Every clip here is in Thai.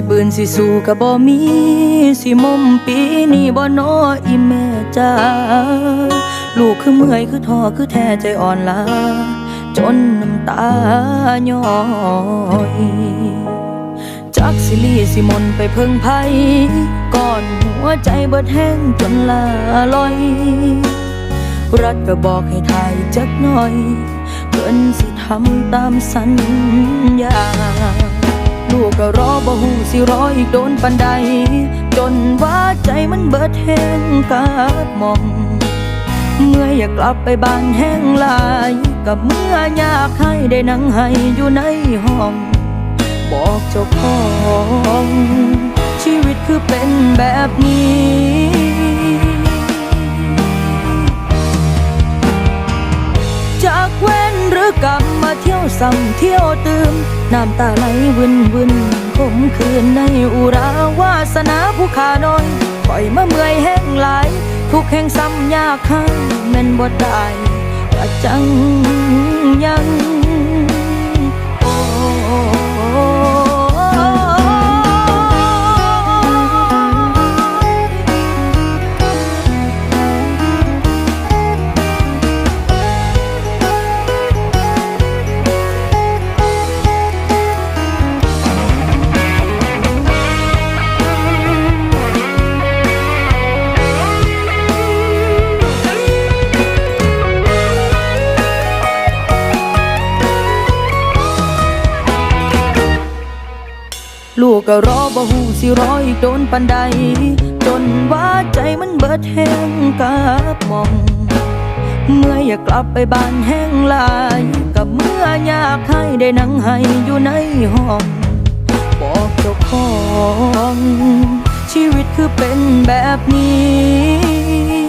สิปืนสิสู้ก็บ่มีสิมุมปีนี้บ่นออีแม่จ้าลูกคือเมื่อยคือท้อคือแท้ใจอ่อนลาจนน้ำตาย้อยจักสิลีสิมนไปเพิ่งไพ่ก่อนหัวใจเบิดแห้งจนลาลอย รัฐก็บอกให้ทายจักหน่อยเพิ่นสิทำตามสัญญา ก็รอบ่หูสิรออีกโดนปันใด จนว่าใจมันเบิดแห้งกาดมอง เมื่ออยากกลับไปบ้านแห้งลาย กับเมื่ออยากให้ได้นั่งให้อยู่ในห้อง บอกเจ้าของ ชีวิตคือเป็นแบบนี้ กรรมมาเที่ยวซ้ำเที่ยวตื่มน้ำตาไหลวินวินขมคืนในอุราวาสนาผู้ขาน้อยปล่อยมาเมื่อยแห้งหลาย ทุกแห่งซ้ำยากให้แม่นบ่ได้กะจังยัง ลูกก็รอบ่หูสิรออีกโดนปันใด จนว่าใจมันเบิดแห้งกาบมอง เมื่ออยากกลับไปบ้านแห้งลาย กับเมื่ออยากให้ได้นั่งให้อยู่ในห้อง บอกเจ้าของ ชีวิตคือเป็นแบบนี้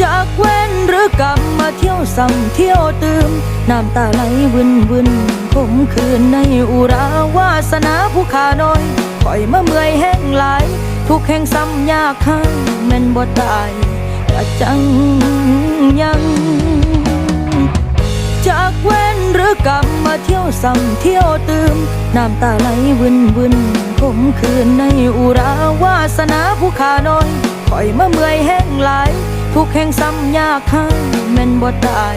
จากเว้นหรือกรรมมาเที่ยวซ้ำเที่ยวตื่มน้ำตาไหลวินวิน ขมคืนในอุราวาสนาผู้ขาน้อยปล่อยมาเมื่อยแห้งหลาย ทุกแห่งซ้ำยากให้แม่นบ่ตายกะจังยังจากเว้นหรือกรรมมาเที่ยวซ้ำเที่ยวตืมน้ำตาไหลวินวินขมคืนในอุราวาสนาผู้ขาน้อยปล่อยมาเมื่อยแห้งหลาย ทุกแห่งซ้ำยากให้แม่นบ่ตาย